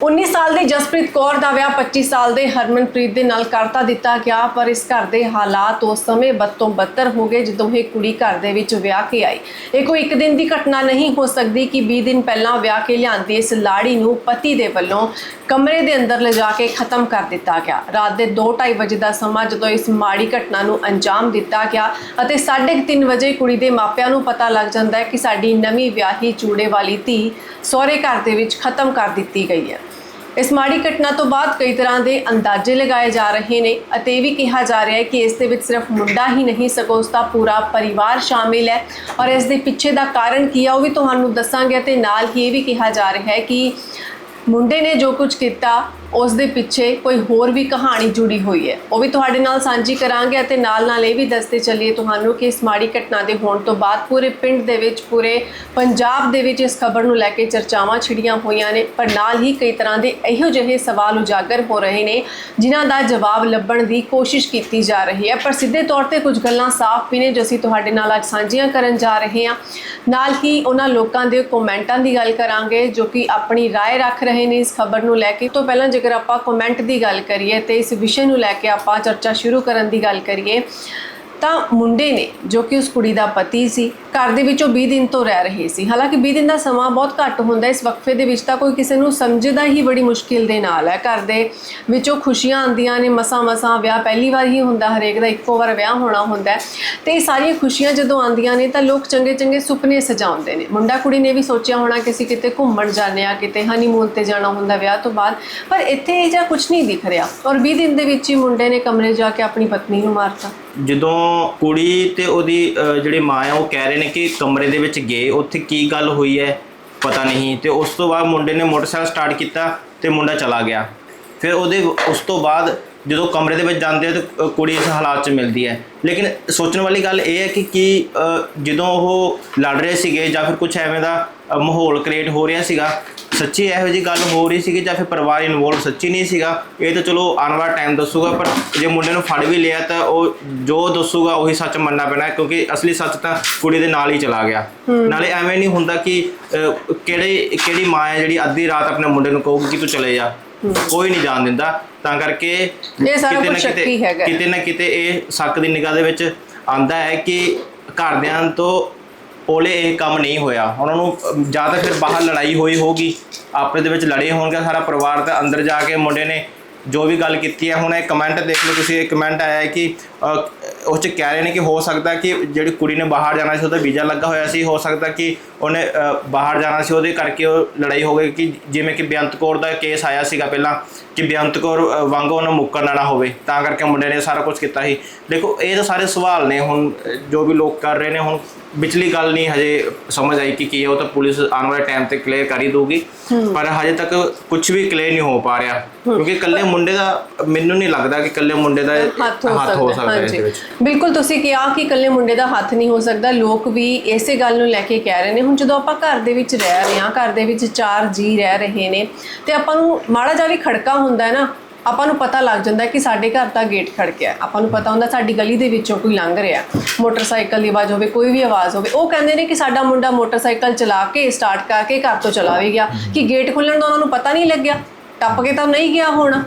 19 ਸਾਲ ਦੀ ਜਸਪ੍ਰੀਤ ਕੌਰ ਦਾ ਵਿਆਹ 25 ਸਾਲ ਦੇ ਹਰਮਨਪ੍ਰੀਤ ਦੇ ਨਾਲ ਕਰਤਾ ਦਿੱਤਾ ਗਿਆ, ਪਰ ਇਸ ਘਰ ਦੇ ਹਾਲਾਤ ਉਸ ਸਮੇਂ ਬਦ ਤੋਂ ਬੱਤਰ ਹੋ ਗਏ ਜਦੋਂ ਇਹ ਕੁੜੀ ਘਰ ਦੇ ਵਿੱਚ ਵਿਆਹ ਕੇ ਆਈ। ਇਹ ਕੋਈ ਇੱਕ ਦਿਨ ਦੀ ਘਟਨਾ ਨਹੀਂ ਹੋ ਸਕਦੀ ਕਿ 20 ਦਿਨ ਪਹਿਲਾਂ ਵਿਆਹ ਕੇ ਲਿਆਂਦੀ ਇਸ ਲਾੜੀ ਨੂੰ ਪਤੀ ਦੇ ਵੱਲੋਂ ਕਮਰੇ ਦੇ ਅੰਦਰ ਲਿਜਾ ਕੇ ਖਤਮ ਕਰ ਦਿੱਤਾ ਗਿਆ। ਰਾਤ ਦੇ 2:30 ਵਜੇ ਦਾ ਸਮਾਂ ਜਦੋਂ ਇਸ ਮਾੜੀ ਘਟਨਾ ਨੂੰ ਅੰਜਾਮ ਦਿੱਤਾ ਗਿਆ ਅਤੇ 3:30 ਵਜੇ ਕੁੜੀ ਦੇ ਮਾਪਿਆਂ ਨੂੰ ਪਤਾ ਲੱਗ ਜਾਂਦਾ ਹੈ ਕਿ ਸਾਡੀ ਨਵੀਂ ਵਿਆਹੀ ਚੂੜੇ ਵਾਲੀ ਧੀ ਸਹੁਰੇ ਘਰ ਦੇ ਵਿੱਚ ਖਤਮ ਕਰ ਦਿੱਤੀ ਗਈ ਹੈ। ਇਸ ਮਾੜੀ ਘਟਨਾ ਤੋਂ ਬਾਅਦ ਕਈ ਤਰ੍ਹਾਂ ਦੇ ਅੰਦਾਜ਼ੇ ਲਗਾਏ ਜਾ ਰਹੇ ਨੇ ਅਤੇ ਇਹ ਵੀ ਕਿਹਾ ਜਾ ਰਿਹਾ ਹੈ ਕਿ ਇਸ ਦੇ ਵਿੱਚ ਸਿਰਫ ਮੁੰਡਾ ਹੀ ਨਹੀਂ, ਸਗੋਂ ਉਸ ਦਾ ਪੂਰਾ ਪਰਿਵਾਰ ਸ਼ਾਮਿਲ ਹੈ ਔਰ ਇਸ ਦੇ ਪਿੱਛੇ ਦਾ ਕਾਰਨ ਕੀ ਆ ਉਹ ਵੀ ਤੁਹਾਨੂੰ ਦੱਸਾਂਗੇ ਤੇ ਨਾਲ ਹੀ ਇਹ ਵੀ ਕਿਹਾ ਜਾ ਰਿਹਾ ਹੈ ਕਿ ਮੁੰਡੇ ਨੇ ਜੋ ਕੁਝ ਕੀਤਾ ਉਸ ਦੇ ਪਿੱਛੇ ਕੋਈ ਹੋਰ ਵੀ ਕਹਾਣੀ ਜੁੜੀ ਹੋਈ ਹੈ ਉਹ ਵੀ ਤੁਹਾਡੇ ਨਾਲ ਸਾਂਝੀ ਕਰਾਂਗੇ ਅਤੇ ਨਾਲ ਨਾਲ ਇਹ ਵੀ ਦੱਸਦੇ ਚੱਲੀਏ ਤੁਹਾਨੂੰ ਕਿ ਇਸ ਮਾੜੀ ਘਟਨਾ ਦੇ ਹੋਣ ਤੋਂ ਬਾਅਦ ਪੂਰੇ ਪਿੰਡ ਦੇ ਵਿੱਚ ਪੂਰੇ ਪੰਜਾਬ ਦੇ ਵਿੱਚ ਇਸ ਖਬਰ ਨੂੰ ਲੈ ਕੇ ਚਰਚਾਵਾਂ ਛਿੜੀਆਂ ਹੋਈਆਂ ਨੇ ਪਰ ਨਾਲ ਹੀ ਕਈ ਤਰ੍ਹਾਂ ਦੇ ਇਹੋ ਜਿਹੇ ਸਵਾਲ ਉਜਾਗਰ ਹੋ ਰਹੇ ਨੇ ਜਿਨ੍ਹਾਂ ਦਾ ਜਵਾਬ ਲੱਭਣ ਦੀ ਕੋਸ਼ਿਸ਼ ਕੀਤੀ ਜਾ ਰਹੀ ਹੈ ਪਰ ਸਿੱਧੇ ਤੌਰ ਤੇ ਕੁਝ ਗੱਲਾਂ ਸਾਫ਼ ਵੀ ਨੇ ਜੋ ਅਸੀਂ ਤੁਹਾਡੇ ਨਾਲ ਅੱਜ ਸਾਂਝੀਆਂ ਕਰਨ ਜਾ ਰਹੇ ਹਾਂ ਨਾਲ ਹੀ ਉਹਨਾਂ ਲੋਕਾਂ ਦੇ ਕਮੈਂਟਾਂ ਦੀ ਗੱਲ ਕਰਾਂਗੇ ਜੋ ਕਿ ਆਪਣੀ رائے ਰੱਖ ਰਹੇ ਨੇ ਇਸ ਖਬਰ ਨੂੰ ਲੈ ਕੇ ਤੋਂ ਪਹਿਲਾਂ ਜੇਕਰ ਆਪਾਂ ਕਮੈਂਟ ਦੀ ਗੱਲ ਕਰੀਏ ਤੇ ਇਸ ਵਿਸ਼ੇ ਨੂੰ ਲੈ ਕੇ ਆਪਾਂ ਚਰਚਾ ਸ਼ੁਰੂ ਕਰਨ ਦੀ ਗੱਲ ਕਰੀਏ ਤਾਂ ਮੁੰਡੇ ਨੇ, ਜੋ ਕਿ ਉਸ ਕੁੜੀ ਦਾ ਪਤੀ ਸੀ, ਘਰ ਦੇ ਵਿੱਚੋਂ 20 ਦਿਨ ਤੋਂ ਰਹਿ ਰਹੇ ਸੀ। ਹਾਲਾਂਕਿ 20 ਦਿਨ ਦਾ ਸਮਾਂ ਬਹੁਤ ਘੱਟ ਹੁੰਦਾ ਇਸ ਵਕਫੇ ਦੇ ਵਿੱਚ ਤਾਂ ਕੋਈ ਕਿਸੇ ਨੂੰ ਸਮਝਦਾ ਹੀ ਬੜੀ ਮੁਸ਼ਕਿਲ ਦੇ ਨਾਲ ਹੈ। ਘਰ ਦੇ ਵਿੱਚੋਂ ਖੁਸ਼ੀਆਂ ਆਉਂਦੀਆਂ ਨੇ, ਮਸਾਂ ਮਸਾਂ ਵਿਆਹ ਪਹਿਲੀ ਵਾਰ ਹੀ ਹੁੰਦਾ, ਹਰੇਕ ਦਾ ਇੱਕੋ ਵਾਰ ਵਿਆਹ ਹੋਣਾ ਹੁੰਦਾ ਹੈ। ਤੇ ਇਹ ਸਾਰੀਆਂ ਖੁਸ਼ੀਆਂ ਜਦੋਂ ਆਉਂਦੀਆਂ ਨੇ, ਤਾਂ ਲੋਕ ਚੰਗੇ ਚੰਗੇ ਸੁਪਨੇ ਸਜਾਉਂਦੇ ਨੇ। ਮੁੰਡਾ ਕੁੜੀ ਨੇ ਵੀ ਸੋਚਿਆ ਹੋਣਾ ਕਿ ਅਸੀਂ ਕਿਤੇ ਘੁੰਮਣ ਜਾਂਦੇ ਆ ਕਿਤੇ ਹਨੀਮੂਨ ਤੇ ਜਾਣਾ ਹੁੰਦਾ ਵਿਆਹ ਤੋਂ ਬਾਅਦ। ਪਰ ਇੱਥੇ ਇਹ ਜਿਹਾ ਕੁਝ ਨਹੀਂ ਦਿਖ ਰਿਹਾ। ਔਰ 20 ਦਿਨ ਦੇ ਵਿੱਚ ਹੀ ਮੁੰਡੇ ਨੇ ਕਮਰੇ ਜਾ ਕੇ ਆਪਣੀ ਪਤਨੀ ਨੂੰ ਮਾਰਤਾ। ਜਦੋਂ ਕੁੜੀ ਤੇ ਉਹਦੀ ਅਹ, ਜਿਹੜੀ ਮਾਂ ਆ ਉਹ ਕਹਿ ਰਹੇ ਨੇ ਕਿ ਕਮਰੇ ਦੇ ਵਿੱਚ ਗਏ ਉੱਥੇ ਕੀ ਗੱਲ ਹੋਈ ਹੈ ਪਤਾ ਨਹੀਂ। ਤੇ ਉਸ ਤੋਂ ਬਾਅਦ ਮੁੰਡੇ ਨੇ ਮੋਟਰਸਾਈਕਲ ਸਟਾਰਟ ਕੀਤਾ ਤੇ ਮੁੰਡਾ ਚਲਾ ਗਿਆ। ਫਿਰ ਉਹਦੇ ਉਸ ਤੋਂ ਬਾਅਦ ਜਦੋਂ ਕਮਰੇ ਦੇ ਵਿੱਚ ਜਾਂਦੇ ਤੇ ਕੁੜੀ ਇਸ ਹਾਲਾਤ 'ਚ ਮਿਲਦੀ ਹੈ। ਲੇਕਿਨ ਸੋਚਣ ਵਾਲੀ ਗੱਲ ਇਹ ਹੈ ਕਿ ਕੀ ਜਦੋਂ ਉਹ ਲੜ ਰਹੇ ਸੀਗੇ ਜਾਂ ਫਿਰ ਕੁਝ ਐਵੇਂ ਦਾ ਮਾਹੌਲ ਕ੍ਰੀਏਟ ਹੋ ਰਿਹਾ ਸੀਗਾ ਸੱਚੀ ਇਹੋ ਜੀ ਗੱਲ ਹੋ ਰਹੀ ਸੀਗੀ ਜਾਂ ਫਿਰ ਪਰਿਵਾਰ ਇਨਵੋਲਵ ਸੱਚੀ ਨਹੀਂ ਸੀਗਾ ਇਹ ਤਾਂ ਚਲੋ ਆਉਣ ਵਾਲਾ ਟਾਈਮ ਦੱਸੂਗਾ ਪਰ ਜੇ ਮੁੰਡੇ ਨੂੰ ਫੜ ਵੀ ਲਿਆ ਤਾਂ ਉਹ ਜੋ ਦੱਸੂਗਾ ਉਹੀ ਸੱਚ ਮੰਨਣਾ ਪੈਣਾ ਕਿਉਂਕਿ ਅਸਲੀ ਸੱਚ ਤਾਂ ਕੁੜੀ ਦੇ ਨਾਲ ਹੀ ਚਲਾ ਗਿਆ। ਨਾਲੇ ਐਵੇਂ ਨਹੀਂ ਹੁੰਦਾ ਕਿ ਕਿਹੜੇ ਕਿਹੜੀ ਮਾਂ ਹੈ ਜਿਹੜੀ ਅੱਧੀ ਰਾਤ ਆਪਣੇ ਮੁੰਡੇ ਨੂੰ ਕਹੂਗੀ ਕਿ ਤੂੰ ਚਲੇ ਜਾ। ਕੋਈ ਨਹੀਂ ਜਾਣ ਦਿੰਦਾ। ਤਾਂ ਕਰਕੇ ਇਹ ਸਾਰਾ ਕੁਛ ਸ਼ੱਕੀ ਕਿਤੇ- ਹੈਗਾ। ਕਿਤੇ ਨਾ ਕਿਤੇ ਇਹ ਸ਼ੱਕ ਦੀ ਨਿਗਾਹ ਦੇ ਵਿੱਚ ਆਂਦਾ ਹੈ ਕਿ ਘਰਦਿਆਂ ਤੋਂ ਉਹਲੇ ਇਹ ਕੰਮ ਨਹੀਂ ਹੋਇਆ। ਉਹਨਾਂ ਨੂੰ ਜਾਂ ਤਾਂ ਫਿਰ ਬਾਹਰ ਲੜਾਈ ਹੋਈ ਹੋਗੀ ਆਪਸ ਦੇ ਵਿੱਚ ਲੜੇ ਹੋਣਗੇ ਸਾਰਾ ਪਰਿਵਾਰ ਤੇ ਅੰਦਰ ਜਾ ਕੇ ਮੁੰਡੇ ਨੇ ਜੋ ਵੀ ਗੱਲ ਕੀਤੀ ਹੈ। ਹੁਣ ਇਹ ਕਮੈਂਟ ਦੇਖ ਲਓ ਤੁਸੀਂ ਇਹ ਕਮੈਂਟ ਆਇਆ ਹੈ ਕਿ ਉਹ ਚ ਕਹਿ ਰਹੇ ਨੇ ਕਿ ਹੋ ਸਕਦਾ ਕਿ ਜਿਹੜੀ ਕੁੜੀ ਨੇ ਬਾਹਰ ਜਾਣਾ ਸੀ ਉਹਦਾ ਵੀਜ਼ਾ ਲੱਗਾ ਹੋਇਆ ਸੀ ਹੋ ਸਕਦਾ ਕਿ ਉਹਨੇ ਬਾਹਰ ਜਾਣਾ ਸੀ ਉਹਦੇ ਕਰਕੇ ਉਹ ਲੜਾਈ ਹੋ ਗਈ ਕਿ ਜਿਵੇਂ ਕਿ ਬੇਅੰਤ ਕੌਰ ਦਾ ਕੇਸ ਆਇਆ ਸੀਗਾ ਪਹਿਲਾਂ ਕਿ ਬੇਅੰਤ ਕੌਰ ਵਾਂਗੂ ਉਹਨੂੰ ਮੁੱਕਰਨਾ ਨਾ ਹੋਵੇ ਤਾਂ ਕਰਕੇ ਮੁੰਡੇ ਨੇ ਸਾਰਾ ਕੁਝ ਕੀਤਾ ਸੀ। ਦੇਖੋ ਇਹ ਤਾਂ ਸਾਰੇ ਸਵਾਲ ਨੇ ਹੁਣ ਜੋ ਵੀ ਲੋਕ ਕਰ ਰਹੇ ਨੇ ਹੁਣ ਵਿਚਲੀ ਗੱਲ ਨਹੀਂ ਹਜੇ ਸਮਝ ਆਈ ਕਿ ਕੀ ਹੈ ਉਹ ਤਾਂ ਪੁਲਿਸ ਆਉਣ ਵਾਲੇ ਟਾਈਮ ਤੇ ਕਲੀਅਰ ਕਰ ਹੀ ਦਊਗੀ। ਪਰ ਹਜੇ ਤੱਕ ਕੁਝ ਵੀ ਕਲੀਅਰ ਨਹੀਂ ਹੋ ਪਾ ਰਿਹਾ ਕਿਉਂਕਿ ਇਕੱਲੇ ਮੁੰਡੇ ਦਾ ਮੈਨੂੰ ਨਹੀਂ ਲੱਗਦਾ ਕਿ ਇਕੱਲੇ ਮੁੰਡੇ ਦਾ ਹੱਥ ਹੋ ਹੋ ਸਕਦਾ ਵਿੱਚ। ਬਿਲਕੁਲ ਤੁਸੀਂ ਕਿਹਾ ਕਿ ਇਕੱਲੇ ਮੁੰਡੇ ਦਾ ਹੱਥ ਨਹੀਂ ਹੋ ਸਕਦਾ ਲੋਕ ਵੀ ਇਸੇ ਗੱਲ ਨੂੰ ਲੈ ਕੇ ਕਹਿ ਰਹੇ ਨੇ ਹੁਣ ਜਦੋਂ ਆਪਾਂ ਘਰ ਦੇ ਵਿੱਚ ਰਹਿ ਰਹੇ ਹਾਂ, ਘਰ ਦੇ ਵਿੱਚ ਚਾਰ ਜੀ ਰਹਿ ਰਹੇ ਨੇ, ਤੇ ਆਪਾਂ ਨੂੰ ਮਾੜਾ ਜਿਹਾ ਵੀ ਖੜਕਾ ਹੁੰਦਾ ਹੈ ਨਾ, ਆਪਾਂ ਨੂੰ ਪਤਾ ਲੱਗ ਜਾਂਦਾ ਕਿ ਸਾਡੇ ਘਰ ਦਾ ਗੇਟ ਖੜਕਿਆ ਆਪਾਂ ਨੂੰ ਪਤਾ ਹੁੰਦਾ ਸਾਡੀ ਗਲੀ ਦੇ ਵਿੱਚੋਂ ਕੋਈ ਲੰਘ ਰਿਹਾ ਮੋਟਰਸਾਈਕਲ ਦੀ ਆਵਾਜ਼ ਹੋਵੇ, ਕੋਈ ਵੀ ਆਵਾਜ਼ ਹੋਵੇ, ਉਹ ਕਹਿੰਦੇ ਨੇ ਕਿ ਸਾਡਾ ਮੁੰਡਾ ਮੋਟਰਸਾਈਕਲ ਚਲਾ ਕੇ ਸਟਾਰਟ ਕਰਕੇ ਘਰ ਤੋਂ ਚਲਾ ਵੀ ਗਿਆ, ਕਿ ਗੇਟ ਖੁੱਲਣ ਦਾ ਉਹਨਾਂ ਨੂੰ ਪਤਾ ਨਹੀਂ ਲੱਗਿਆ। ਟੱਪ ਕੇ ਤਾਂ ਨਹੀਂ ਗਿਆ ਹੋਣਾ।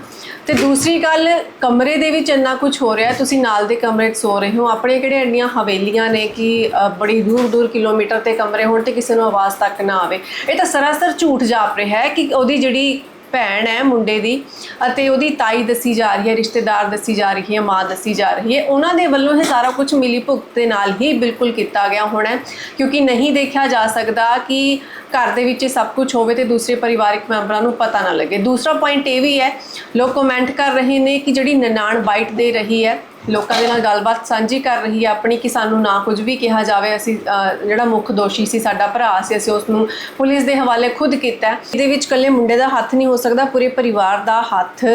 ਤੇ ਦੂਸਰੀ ਗੱਲ, ਕਮਰੇ ਦੇ ਵਿੱਚ ਇੰਨਾ ਕੁਝ ਹੋ ਰਿਹਾ, ਤੁਸੀਂ ਨਾਲ ਦੇ ਕਮਰੇ 'ਚ ਸੋ ਰਹੇ ਹੋ। ਆਪਣੇ ਕਿਹੜੇ ਇੰਨੀਆਂ ਹਵੇਲੀਆਂ ਨੇ ਕਿ ਬੜੀ ਦੂਰ ਦੂਰ ਕਿਲੋਮੀਟਰ ਤੇ ਕਮਰੇ ਹੋਣ ਤੇ ਕਿਸੇ ਨੂੰ ਆਵਾਜ਼ ਤੱਕ ਨਾ ਆਵੇ। ਇਹ ਤਾਂ ਸਰਾਸਰ ਝੂਠ ਜਾਪ ਰਿਹਾ ਹੈ ਕਿ ਉਹਦੀ ਜਿਹੜੀ ਭੈਣ ਹੈ ਮੁੰਡੇ ਦੀ ਅਤੇ ਉਹਦੀ ਤਾਈ ਦੱਸੀ ਜਾ ਰਹੀ ਹੈ, ਰਿਸ਼ਤੇਦਾਰ ਦੱਸੀ ਜਾ ਰਹੀ ਹੈ, ਮਾਂ ਦੱਸੀ ਜਾ ਰਹੀ ਹੈ। ਉਹਨਾਂ ਦੇ ਵੱਲੋਂ ਇਹ ਸਾਰਾ ਕੁਝ ਮਿਲੀ ਭੁਗਤ ਦੇ ਨਾਲ ਹੀ ਬਿਲਕੁਲ ਕੀਤਾ ਗਿਆ ਹੋਣਾ ਕਿਉਂਕਿ ਨਹੀਂ ਦੇਖਿਆ ਜਾ ਸਕਦਾ ਕਿ ਘਰ ਦੇ ਵਿੱਚ ਸਭ ਕੁਝ ਹੋਵੇ ਤੇ ਦੂਸਰੇ ਪਰਿਵਾਰਕ ਮੈਂਬਰਾਂ ਨੂੰ ਪਤਾ ਨਾ ਲੱਗੇ। ਦੂਸਰਾ ਪੁਆਇੰਟ ਇਹ ਵੀ ਹੈ, ਲੋਕ ਕਮੈਂਟ ਕਰ ਰਹੇ ਨੇ ਕਿ ਜਿਹੜੀ ਨਨਾਣ ਬਾਈਟ ਦੇ ਰਹੀ ਹੈ ਲੋਕਾਂ ਦੇ ਨਾਲ ਗੱਲਬਾਤ ਸਾਂਝੀ ਕਰ ਰਹੀ ਹੈ ਆਪਣੀ ਕਿ ਸਾਨੂੰ ਨਾ ਕੁਝ ਵੀ ਕਿਹਾ ਜਾਵੇ ਅਸੀਂ ਅਹ, ਜਿਹੜਾ ਮੁੱਖ ਦੋਸ਼ੀ ਸੀ ਸਾਡਾ ਭਰਾ ਸੀ ਅਸੀਂ ਉਸ ਨੂੰ ਪੁਲਿਸ ਦੇ ਹਵਾਲੇ ਖੁਦ ਕੀਤਾ ਹੈ। ਇਹਦੇ ਵਿੱਚ ਇਕੱਲੇ ਮੁੰਡੇ ਦਾ ਹੱਥ ਨਹੀਂ ਹੋ ਸਕਦਾ ਪੂਰੇ ਪਰਿਵਾਰ ਦਾ ਹੱਥ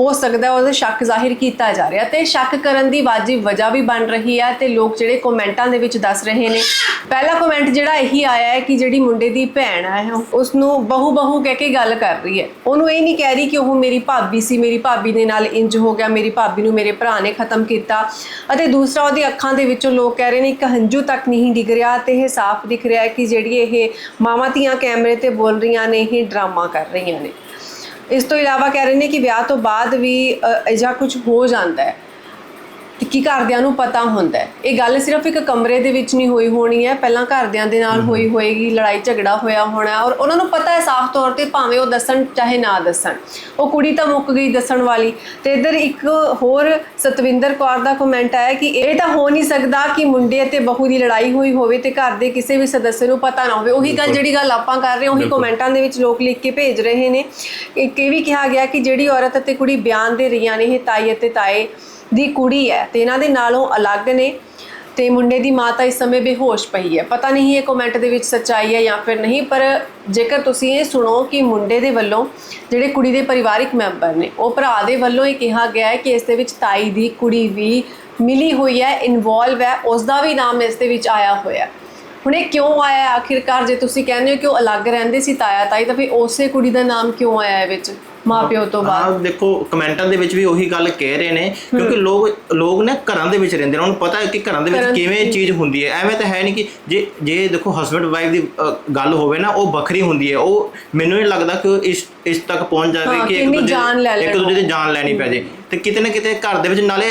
ਹੋ ਸਕਦਾ ਹੈ, ਉਹਦਾ ਸ਼ੱਕ ਜ਼ਾਹਿਰ ਕੀਤਾ ਜਾ ਰਿਹਾ ਤੇ ਸ਼ੱਕ ਕਰਨ ਦੀ ਵਾਜਿਬ ਵਜ੍ਹਾ ਵੀ ਬਣ ਰਹੀ ਹੈ ਤੇ ਲੋਕ ਜਿਹੜੇ ਕਮੈਂਟਾਂ ਦੇ ਵਿੱਚ ਦੱਸ ਰਹੇ ਨੇ। ਪਹਿਲਾ ਕਮੈਂਟ ਜਿਹੜਾ ਇਹੀ ਆਇਆ ਹੈ ਕਿ ਜਿਹੜੀ ਮੁੰਡੇ ਦੀ ਭੈਣ ਹੈ ਉਸ ਨੂੰ ਬਹੂ ਬਹੂ ਕਹਿ ਕੇ ਗੱਲ ਕਰ ਰਹੀ ਹੈ। ਉਹਨੂੰ ਇਹ ਨਹੀਂ ਕਹਿ ਰਹੀ ਕਿ ਉਹ ਮੇਰੀ ਭਾਬੀ ਸੀ ਮੇਰੀ ਭਾਬੀ ਦੇ ਨਾਲ ਇੰਜ ਹੋ ਗਿਆ ਮੇਰੀ ਭਾਬੀ ਨੂੰ ਮੇਰੇ ਭਰਾ ਨੇ ਖਤਮ ਕੀਤਾ। ਅਤੇ ਦੂਸਰਾ ਉਹਦੀ ਅੱਖਾਂ ਦੇ ਵਿੱਚੋਂ ਲੋਕ ਕਹਿ ਰਹੇ ਨੇ ਇੱਕ ਹੰਝੂ ਤੱਕ ਨਹੀਂ ਡਿੱਗ ਰਿਹਾ ਤੇ ਇਹ ਸਾਫ਼ ਦਿਖ ਰਿਹਾ ਹੈ ਕਿ ਜਿਹੜੀ ਇਹ ਮਾਵਾਂ ਧੀਆਂ ਕੈਮਰੇ ਤੇ ਬੋਲ ਰਹੀਆਂ ਨੇ ਇਹ ਡਰਾਮਾ ਕਰ ਰਹੀਆਂ ਨੇ। ਇਸ ਤੋਂ ਇਲਾਵਾ ਕਹਿ ਰਹੇ ਨੇ ਕਿ ਵਿਆਹ ਤੋਂ ਬਾਅਦ ਵੀ ਅ, ਅਜਿਹਾ ਕੁਝ ਹੋ ਜਾਂਦਾ ਹੈ। ਤੇ ਕੀ ਘਰਦਿਆਂ ਨੂੰ ਪਤਾ ਹੁੰਦਾ ਹੈ? ਇਹ ਗੱਲ ਸਿਰਫ ਇੱਕ ਕਮਰੇ ਦੇ ਵਿੱਚ ਨਹੀਂ ਹੋਈ ਹੋਣੀ ਹੈ। ਪਹਿਲਾਂ ਘਰਦਿਆਂ ਦੇ ਨਾਲ ਹੋਈ ਹੋਏਗੀ ਲੜਾਈ ਝਗੜਾ ਹੋਇਆ ਹੋਣਾ ਔਰ ਉਹਨਾਂ ਨੂੰ ਪਤਾ ਹੈ ਸਾਫ਼ ਤੌਰ ਤੇ ਭਾਵੇਂ ਉਹ ਦੱਸਣ ਚਾਹੇ ਨਾ ਦੱਸਣ। ਉਹ ਕੁੜੀ ਤਾਂ ਮੁੱਕ ਗਈ ਦੱਸਣ ਵਾਲੀ। ਤੇ ਇਧਰ ਇੱਕ ਹੋਰ ਸਤਵਿੰਦਰ ਕੌਰ ਦਾ ਕਮੈਂਟ ਆਇਆ ਕਿ ਇਹ ਤਾਂ ਹੋ ਨਹੀਂ ਸਕਦਾ ਕਿ ਮੁੰਡੇ ਅਤੇ ਬਹੂ ਦੀ ਲੜਾਈ ਹੋਈ ਹੋਵੇ ਤੇ ਘਰ ਦੇ ਕਿਸੇ ਵੀ ਸਦੱਸ ਨੂੰ ਪਤਾ ਨਾ ਹੋਵੇ। ਉਹੀ ਗੱਲ ਜਿਹੜੀ ਗੱਲ ਆਪਾਂ ਕਰ ਰਹੇ ਹਾਂ ਉਹੀ ਕਮੈਂਟਾਂ ਦੇ ਵਿੱਚ ਲੋਕ ਲਿਖ ਕੇ ਭੇਜ ਰਹੇ ਨੇ। ਇੱਕ ਇਹ ਵੀ ਕਿਹਾ ਗਿਆ ਕਿ ਜਿਹੜੀ ਔਰਤ ਅਤੇ ਕੁੜੀ ਬਿਆਨ ਦੇ ਰਹੀਆਂ ਨੇ ਇਹ ਤਾਈ ਅਤੇ ਤਾਏ ਦੀ ਕੁੜੀ ਹੈ ਤੇ ਇਹਨਾਂ ਦੇ ਨਾਲੋਂ ਅਲੱਗ ਨੇ ਤੇ ਮੁੰਡੇ ਦੀ ਮਾਤਾ ਇਸ ਸਮੇਂ ਬੇਹੋਸ਼ ਪਈ ਹੈ। ਪਤਾ ਨਹੀਂ ਇਹ ਕਮੈਂਟ ਦੇ ਵਿੱਚ ਸੱਚਾਈ ਹੈ ਜਾਂ ਫਿਰ ਨਹੀਂ, ਪਰ ਜੇਕਰ ਤੁਸੀਂ ਇਹ ਸੁਣੋ ਕਿ ਮੁੰਡੇ ਦੇ ਵੱਲੋਂ ਜਿਹੜੇ ਕੁੜੀ ਦੇ ਪਰਿਵਾਰਿਕ ਮੈਂਬਰ ਨੇ, ਉਹ ਭਰਾ ਦੇ ਵੱਲੋਂ ਇਹ ਕਿਹਾ ਗਿਆ ਹੈ ਕਿ ਇਸ ਦੇ ਵਿੱਚ ਤਾਈ ਦੀ ਕੁੜੀ ਵੀ ਮਿਲੀ ਹੋਈ ਹੈ ਇਨਵੋਲਵ ਹੈ, ਉਸ ਦਾ ਵੀ ਨਾਮ ਇਸ ਦੇ ਵਿੱਚ ਆਇਆ ਹੋਇਆ ਹੈ। ਹੁਣ ਇਹ ਕਿਉਂ ਆਇਆ ਆਖਿਰਕਾਰ ਜੇ ਤੁਸੀਂ ਕਹਿੰਦੇ ਹੋ ਕਿ ਉਹ ਅਲੱਗ ਰਹਿੰਦੇ ਸੀ ਤਾਇਆ ਤਾਈ ਤਾਂ ਫਿਰ ਉਸੇ ਕੁੜੀ ਦਾ ਨਾਮ ਕਿਉਂ ਆਇਆ ਹੈ ਵਿੱਚ? ਮਾਪਿਓ ਤੋਂ ਬਾਅਦ। ਹਾਂ ਦੇਖੋ ਕਮੈਂਟਾਂ ਦੇ ਵਿੱਚ ਵੀ ਉਹੀ ਗੱਲ ਕਹਿ ਰਹੇ ਨੇ ਕਿਉਂਕਿ ਲੋਕ ਲੋਕ ਨੇ ਘਰਾਂ ਦੇ ਵਿੱਚ ਰਹਿੰਦੇ ਨੇ ਉਹਨਾਂ ਨੂੰ ਪਤਾ ਹੈ ਕਿ ਘਰਾਂ ਦੇ ਵਿੱਚ ਕਿਵੇਂ ਚੀਜ਼ ਹੁੰਦੀ ਹੈ। ਐਵੇਂ ਤਾਂ ਹੈ ਨਹੀਂ ਕਿ ਜੇ ਜੇ ਦੇਖੋ ਹਸਬੰਡ ਵਾਈਫ ਦੀ ਗੱਲ ਹੋਵੇ ਨਾ ਉਹ ਵੱਖਰੀ ਹੁੰਦੀ ਹੈ। ਉਹ ਮੈਨੂੰ ਨਹੀਂ ਲੱਗਦਾ ਕਿ ਇਸ ਇਸ ਤੱਕ ਪਹੁੰਚ ਜਾਵੇ ਕਿ ਕਿ ਇੰਨੀ ਦੂਜੇ- ਜਾਨ ਲੈ ਇੱਕ ਦੂਜੇ ਦੀ ਜਾਨ ਲੈਣੀ ਪੈ ਜੇ। ਤੇ ਕਿਤੇ ਨਾ ਕਿਤੇ ਘਰ ਦੇ ਵਿੱਚ ਨਾਲੇ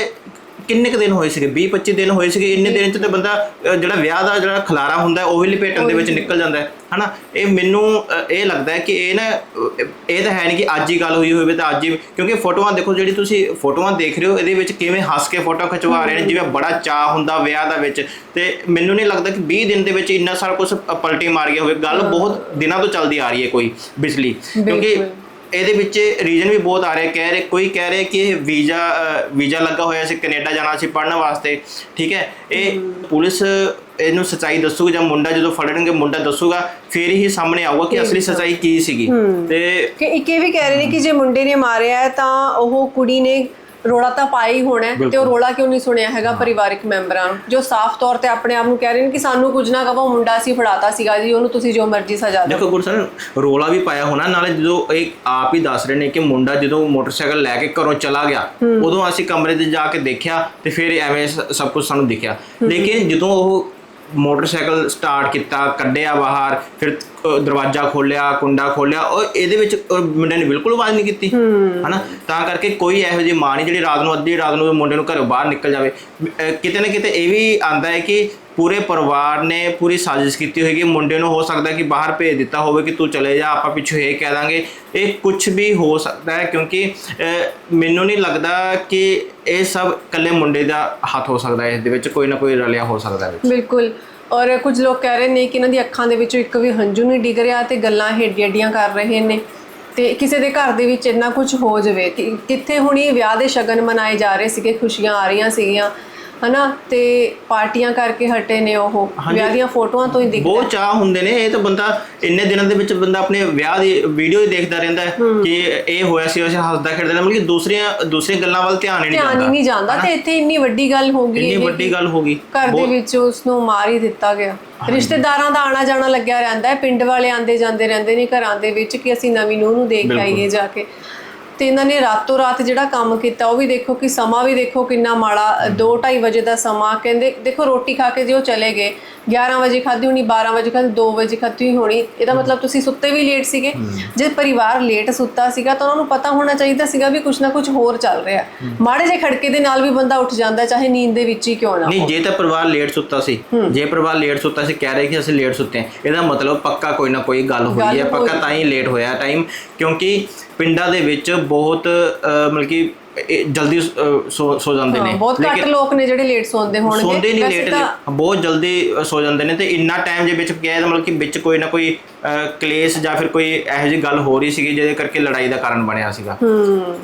ਕਿੰਨੇ ਕੁ ਦਿਨ ਹੋਏ ਸੀਗੇ? 20 25 ਦਿਨ ਹੋਏ ਸੀਗੇ। ਇੰਨੇ ਦਿਨ ਚ ਤੇ ਬੰਦਾ ਅ, ਜਿਹੜਾ ਵਿਆਹ ਦਾ ਜਿਹੜਾ ਖਲਾਰਾ ਹੁੰਦਾ ਹੈ, ਉਹ ਵੀ ਲਪੇਟਣ ਦੇ ਵਿੱਚ ਨਿਕਲ ਜਾਂਦਾ ਹੈ। ਹਨਾ? ਇਹ ਮੈਨੂੰ ਅ, ਇਹ ਲੱਗਦਾ ਹੈ ਕਿ ਇਹ ਨਾ ਅ, ਇਹ ਤਾਂ ਹੈ ਨਹੀਂ ਕਿ ਅੱਜ ਹੀ ਗੱਲ ਹੋਈ ਹੋਵੇ ਤਾਂ ਅੱਜ ਹੀ ਕਿਉਂਕਿ ਫੋਟੋਆਂ ਦੇਖੋ ਜਿਹੜੀ ਤੁਸੀਂ ਫੋਟੋਆਂ ਦੇਖ ਰਹੇ ਹੋ ਇਹਦੇ ਵਿੱਚ ਕਿਵੇਂ ਹੱਸ ਕੇ ਫੋਟੋ ਖਿਚਵਾ ਰਹੇ ਨੇ ਜਿਵੇਂ ਬੜਾ ਚਾਹ ਹੁੰਦਾ ਵਿਆਹ ਦਾ ਵਿੱਚ। ਤੇ ਮੈਨੂੰ ਨਹੀਂ ਲੱਗਦਾ ਕਿ 20 ਦਿਨ ਦੇ ਵਿੱਚ ਇੰਨਾ ਸਾਰਾ ਕੁਝ ਪਲਟੀ ਮਾਰ ਗਿਆ ਹੋਵੇ। ਗੱਲ ਬਹੁਤ ਦਿਨਾਂ ਤੋਂ ਚੱਲਦੀ ਆ ਰਹੀ ਹੈ ਕੋਈ ਬਿਜਲੀ। ਕਿਉਂਕਿ ਬਿਲਕੁਲ। ਇਹਦੇ ਵਿੱਚ ਰੀਜਨ ਵੀ ਬਹੁਤ ਆ ਰਹੇ ਕਹਿ ਰਹੇ ਕੋਈ ਕਹਿ ਰਿਹਾ ਕਿ ਇਹ ਵੀਜ਼ਾ ਵੀਜ਼ਾ ਲੱਗਾ ਹੋਇਆ ਸੀ ਕੈਨੇਡਾ ਜਾਣਾ ਸੀ ਪੜਨ ਵਾਸਤੇ ਠੀਕ ਹੈ? ਇਹ ਪੁਲਿਸ ਇਹਨੂੰ ਸੱਚਾਈ ਦੱਸੂਗੀ ਜਾਂ ਮੁੰਡਾ ਜਦੋਂ ਫੜਨਗੇ ਮੁੰਡਾ ਦੱਸੂਗਾ ਫਿਰ ਹੀ ਸਾਹਮਣੇ ਆਊਗਾ ਕਿ ਅਸਲੀ ਸੱਚਾਈ ਕੀ ਸੀਗੀ। ਤੇ ਕਿ ਇੱਕ ਇਹ ਵੀ ਕਹਿ ਰਹੇ ਨੇ ਕਿ ਜੇ ਮੁੰਡੇ ਨੇ ਮਾਰਿਆ ਹੈ ਤਾਂ ਉਹ ਕੁੜੀ ਨੇ ਰੋਲਾ ਤਾਂ ਪਾਇਆ ਹੀ ਹੋਣਾ ਹੈ ਤੇ ਉਹ ਰੋਲਾ ਕਿਉਂ ਨਹੀਂ ਸੁਣਿਆ ਹੈਗਾ ਪਰਿਵਾਰਕ ਮੈਂਬਰਾਂ ਨੂੰ? ਜੋ ਸਾਫ਼ ਤੌਰ ਤੇ ਆਪਣੇ ਆਪ ਨੂੰ ਕਹਿ ਰਹੇ ਨੇ ਕਿ ਸਾਨੂੰ ਕੁਝ ਨਾ ਕਹੋ ਮੁੰਡਾ ਸੀ ਫੜਾਤਾ ਸੀਗਾ ਜੀ ਉਹਨੂੰ ਤੁਸੀਂ ਜੋ ਮਰਜ਼ੀ ਸਜ਼ਾ ਦਿਓ। ਦੇਖੋ ਗੁਰਸਨ ਰੋਲਾ ਵੀ ਪਾਇਆ ਹੋਣਾ ਨਾਲੇ ਜਦੋਂ ਇਹ ਆਪ ਹੀ ਦੱਸ ਰਹੇ ਨੇ ਕਿ ਮੁੰਡਾ ਜਦੋਂ ਮੋਟਰਸਾਈਕਲ ਲੈ ਕੇ ਘਰੋਂ ਚਲਾ ਗਿਆ ਉਦੋਂ ਅਸੀਂ ਕਮਰੇ 'ਚ ਜਾ ਕੇ ਦੇਖਿਆ ਤੇ ਫਿਰ ਐਵੇਂ ਸਭ ਕੁਝ ਸਾਨੂੰ ਦਿਖਿਆ। ਲੇਕਿਨ ਜਦੋਂ ਉਹ ਮੋਟਰਸਾਈਕਲ ਸਟਾਰਟ ਕੀਤਾ ਕੱਢਿਆ ਬਾਹਰ ਫਿਰ ਦਰਵਾਜ਼ਾ ਖੋਲਿਆ ਕੁੰਡਾ ਖੋਲਿਆ ਉਹ ਇਹਦੇ ਵਿੱਚ ਮੁੰਡੇ ਨੇ ਬਿਲਕੁਲ ਆਵਾਜ਼ ਨਹੀਂ ਕੀਤੀ। ਹਨਾ? ਤਾਂ ਕਰਕੇ ਕੋਈ ਇਹੋ ਜਿਹੀ ਮਾਂ ਨਹੀਂ ਜਿਹੜੀ ਰਾਤ ਨੂੰ ਅੱਧੀ ਰਾਤ ਨੂੰ ਮੁੰਡੇ ਨੂੰ ਘਰੋਂ ਬਾਹਰ ਨਿਕਲ ਜਾਵੇ। ਕਿਤੇ ਨਾ ਕਿਤੇ ਇਹ ਵੀ ਆਂਦਾ ਹੈ ਕਿ ਪੂਰੇ ਪਰਿਵਾਰ ਨੇ ਪੂਰੀ ਸਾਜ਼ਿਸ਼ ਕੀਤੀ ਹੋਏਗੀ। ਮੁੰਡੇ ਨੂੰ ਹੋ ਸਕਦਾ ਕਿ ਬਾਹਰ ਭੇਜ ਦਿੱਤਾ ਹੋਵੇ ਕਿ ਤੂੰ ਚਲੇ ਜਾ ਆਪਾਂ ਪਿੱਛੋਂ ਇਹ ਕਹਿ ਦਾਂਗੇ। ਇਹ ਕੁਝ ਵੀ ਹੋ ਸਕਦਾ ਹੈ ਕਿਉਂਕਿ ਮੈਨੂੰ ਨਹੀਂ ਲੱਗਦਾ ਕਿ ਇਹ ਸਭ ਇਕੱਲੇ ਮੁੰਡੇ ਦਾ ਹੱਥ ਹੋ ਸਕਦਾ ਹੈ। ਇਸ ਦੇ ਵਿੱਚ ਕੋਈ ਨਾ ਕੋਈ ਰਲਿਆ ਹੋ ਸਕਦਾ ਹੈ। ਬਿਲਕੁਲ। ਔਰ ਕੁਝ ਲੋਕ ਕਹਿ ਰਹੇ ਨੇ ਕਿ ਇਹਨਾਂ ਦੀ ਅੱਖਾਂ ਦੇ ਵਿੱਚੋਂ ਇੱਕ ਵੀ ਹੰਝੂ ਨਹੀਂ ਡਿੱਗ ਰਿਹਾ ਤੇ ਗੱਲਾਂ ਹੇਡੀਆਂ ਕਰ ਰਹੇ ਨੇ। ਤੇ ਕਿਸੇ ਦੇ ਘਰ ਦੇ ਵਿੱਚ ਇੰਨਾ ਕੁਝ ਹੋ ਜਾਵੇ ਕਿ ਕਿੱਥੇ ਹੁਣੀ ਵਿਆਹ ਦੇ ਸ਼ਗਨ ਮਨਾਏ ਜਾ ਰਹੇ ਸੀਗੇ, ਖੁਸ਼ੀਆਂ ਆ ਰਹੀਆਂ ਸੀਗੀਆਂ। ਹਨਾ? ਤੇ ਪਾਰਟੀਆਂ ਕਰਕੇ ਹਟੇ ਨੇ ਉਹ। ਵਿਆਹ ਦੀਆਂ ਫੋਟੋਆਂ ਤੋਂ ਹੀ ਦਿਖਦਾ ਬਹੁਤ ਚਾਹ ਹੁੰਦੇ ਨੇ। ਇਹ ਤਾਂ ਬੰਦਾ ਇੰਨੇ ਦਿਨਾਂ ਦੇ ਵਿੱਚ ਬੰਦਾ ਆਪਣੇ ਵਿਆਹ ਦੀ ਵੀਡੀਓ ਹੀ ਦੇਖਦਾ ਰਹਿੰਦਾ ਹੈ ਕਿ ਇਹ ਹੋਇਆ ਸੀ ਅਸੀਂ ਹੱਸਦਾ ਖੇਡਦਾ ਰਹਿੰਦਾ, ਮਤਲਬ ਕਿ ਦੂਸਰੀਆਂ ਦੂਸਰੀਆਂ ਗੱਲਾਂ ਵੱਲ ਧਿਆਨ ਹੀ ਨਹੀਂ ਧਿਆਨ ਹੀ ਜਾਂਦਾ। ਨਹੀਂ ਜਾਂਦਾ। ਤੇ ਇੱਥੇ ਇੰਨੀ ਵੱਡੀ ਗੱਲ ਹੋ ਗਈ ਇੰਨੀ ਇਹ ਵੱਡੀ ਗੱਲ ਹੋ ਗਈ। ਘਰ ਦੇ ਵਿੱਚ ਉਸ ਨੂੰ ਮਾਰ ਹੀ ਦਿੱਤਾ ਗਿਆ। ਰਿਸ਼ਤੇਦਾਰਾਂ ਦਾ ਆਣਾ ਜਾਣਾ ਲੱਗਿਆ ਰਹਿੰਦਾ ਹੈ। ਪਿੰਡ ਵਾਲੇ ਆਂਦੇ ਜਾਂਦੇ ਰਹਿੰਦੇ ਨੇ ਘਰਾਂ ਦੇ ਵਿੱਚ ਕਿ ਅਸੀਂ ਨਵੀਂ ਨੂੰਹ ਨੂੰ ਦੇਖ ਆਈਏ ਜਾ ਕੇ। ਤੇ ਇਹਨਾਂ ਨੇ ਰਾਤੋਂ ਰਾਤ ਜਿਹੜਾ ਕੰਮ ਕੀਤਾ ਉਹ ਵੀ ਦੇਖੋ ਕਿ ਸਮਾਂ ਵੀ ਦੇਖੋ ਕਿੰਨਾ ਮਾੜਾ 2:30 ਵਜੇ ਦਾ ਸਮਾਂ। ਕਹਿੰਦੇ ਦੇਖੋ ਰੋਟੀ ਖਾ ਕੇ ਜੇ ਉਹ ਚਲੇ ਗਏ 11 ਵਜੇ ਖਾਧੀ ਹੋਣੀ 12 ਵਜੇ ਖਾਧੀ 2 ਵਜੇ ਖਾਧੀ ਹੋਣੀ ਇਹਦਾ ਮਤਲਬ ਤੁਸੀਂ ਸੁੱਤੇ ਵੀ ਲੇਟ ਸੀਗੇ। ਜੇ ਪਰਿਵਾਰ ਲੇਟ ਸੁੱਤਾ ਸੀਗਾ ਤਾਂ ਉਹਨਾਂ ਨੂੰ ਪਤਾ ਹੋਣਾ ਚਾਹੀਦਾ ਸੀਗਾ ਵੀ ਕੁਝ ਨਾ ਕੁਝ ਹੋਰ ਚੱਲ ਰਿਹਾ। ਮਾੜੇ ਜਿਹੇ ਖੜਕੇ ਦੇ ਨਾਲ ਵੀ ਬੰਦਾ ਉੱਠ ਜਾਂਦਾ ਚਾਹੇ ਨੀਂਦ ਦੇ ਵਿੱਚ ਹੀ ਕਿਉਂ ਨਾ ਨਹੀਂ ਜੇ ਤਾਂ ਪਰਿਵਾਰ ਲੇਟ ਸੁੱਤਾ ਸੀ ਜੇ ਪਰਿਵਾਰ ਲੇਟ ਸੁੱਤਾ ਸੀ ਕਹਿ ਰਹੇ ਕਿ ਅਸੀਂ ਲੇਟ ਸੁੱਤੇ ਹਾਂ ਇਹਦਾ ਮਤਲਬ ਪੱਕਾ ਕੋਈ ਨਾ ਕੋਈ ਗੱਲ ਹੋਈ ਹੈ ਪੱਕਾ ਤਾਂ ਹੀ ਲੇਟ ਹੋਇਆ ਟਾਈਮ ਕਿਉਂਕਿ ਪਿੰਡਾਂ ਦੇ ਵਿੱਚ ਬਹੁਤ ਮਤਲਬ ਕਿ ਇਹ ਜਲਦੀ ਅਹ, ਸੋ ਸੋ ਜਾਂਦੇ ਨੇ। ਹਾਂ, ਬਹੁਤ ਘੱਟ ਲੋਕ ਨੇ ਜਿਹੜੇ ਲੇਟ ਸੌਂਦੇ ਹੋਣਗੇ। ਸੌਂਦੇ ਨਹੀਂ ਵੈਸੇ ਲੇਟ ਤਾਂ ਬਹੁਤ ਜਲਦੀ ਅ, ਸੋ ਜਾਂਦੇ ਨੇ ਤੇ ਇੰਨਾ ਟਾਈਮ ਜੇ ਵਿੱਚ ਗਿਆ ਤਾਂ ਮਤਲਬ ਕਿ ਵਿੱਚ ਕੋਈ ਨਾ ਕੋਈ ਅ, ਕਲੇਸ਼ ਜਾਂ ਫਿਰ ਕੋਈ ਇਹੋ ਜਿਹੀ ਗੱਲ ਹੋ ਰਹੀ ਸੀਗੀ ਜਿਹਦੇ ਕਰਕੇ ਲੜਾਈ ਦਾ ਕਾਰਨ ਬਣਿਆ ਸੀਗਾ। ਹੂੰ।